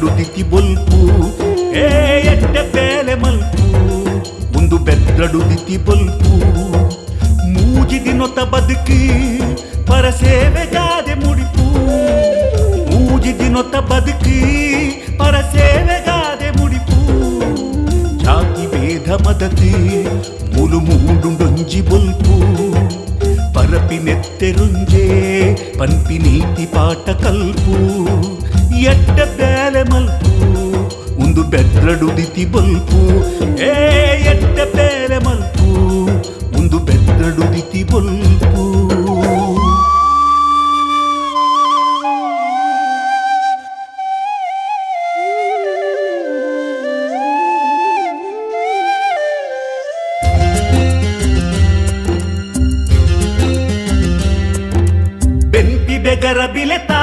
ಬೆದ್ರಡುದಿತಿ ಬೊಲ್ಪು ಏ ಎಡ್ಡೆ ಬೇಲೆ ಮಲ್ಪು ಒಂದು ಬೆದ್ರಡುದಿತಿ ಬೊಲ್ಪು ಮೂಜಿದಿ ನೊತ ಬದುಕಿ ಪರಸೇವೆಗಾದೆ ಮುಡಿಪು ಮೂಜಿದಿ ನೊತ ಬದುಕಿ ಪರಸೇವೆಗಾದೆ ಮುಡಿಪು ಜಾತಿ ಭೇದ ಮದತಿ ಮೂಲು ಮೂಡುಂಡೊಂಜಿ ಬೊಲ್ಪು ಪರಪಿ ನೆತ್ತೆರುಂಜೇ పంపి నీటి పాట కల్పు ఎట్ట బేలె మల్పు ముందు బెద్రడు దితి బల్పు. ఏ ఎట్ట బేలె మల్పు ಬೆಂಪಿ ಬೆಗರ ಬಿಲೆತ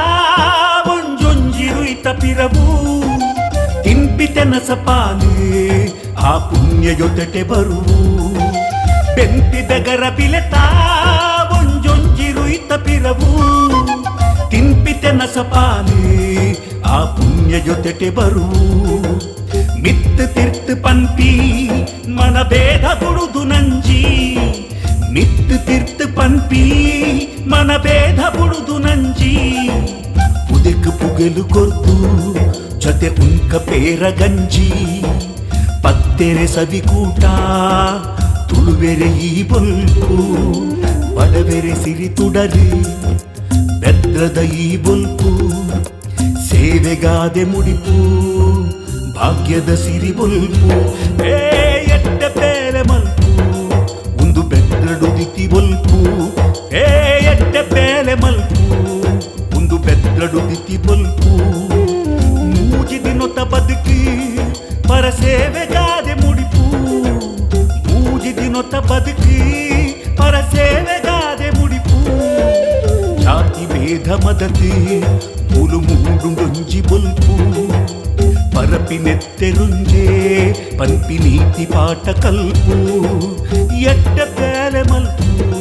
ಒಂಜೊಂಜಿರು ಇತ ಪಿರವು ತಿಂಪಿತೆನಸ ಪಾಲೆ ಆ ಪುಣ್ಯ ಜೊತೆಟೆ ಬರುವು ಬೆಂಪಿ ಬೆಗರ ಬಿಲೆತ ಒಂಜೊಂಜಿರು ಇತ ಪಿರವು ತಿಂಪಿತೆನಸ ಪಾಲೆ ಆ ಪುಣ್ಯ ಜೊತೆಟೆ ಬರುವು ಮಿತ್ತು ತಿರ್ತು ಪನ್ಪಿ ಮನ ಭೇದ ಬುಡುದು ನಂಜಿ తిట్టు తిర్తు పంపి మన భేద పుడుదు నంచి ఉదిక్కు పుగలు కొర్తు జೊತೆ ಉಂಕ ಪೇರ ಗಂಜಿ ಪತ್ತೆರೆ ಸವಿ ಕೂಟ ತುಳುವೆರೆ ಈ ಬೊಲ್ಪು ಬಡವೆರೆ ಸಿರಿ ತುಡರಿ ಬೆದ್ರದ ಈ ಬೊಲ್ಪು ಸೇವೆಗಾದೆ ಮುಡಿಪು ಭಾಗ್ಯದ ಸಿರಿ ಬೊಲ್ಪು ಏ ಮೂಜಿದಿ ನೊತ್ತ ಬದುಕಿ ಪರಸೇವೆಗಾದೆ ಮುಡಿಪು ಜಾತಿ ಭೇದ ಮದತಿ ಮೂಲು ಮೂಡುಂಡೊಂಜಿ ಬೊಲ್ಪು పరపినెత్తెరుంజే పన్పి నీతి పాట కల్పు ఎట్ట పేలె మల్పు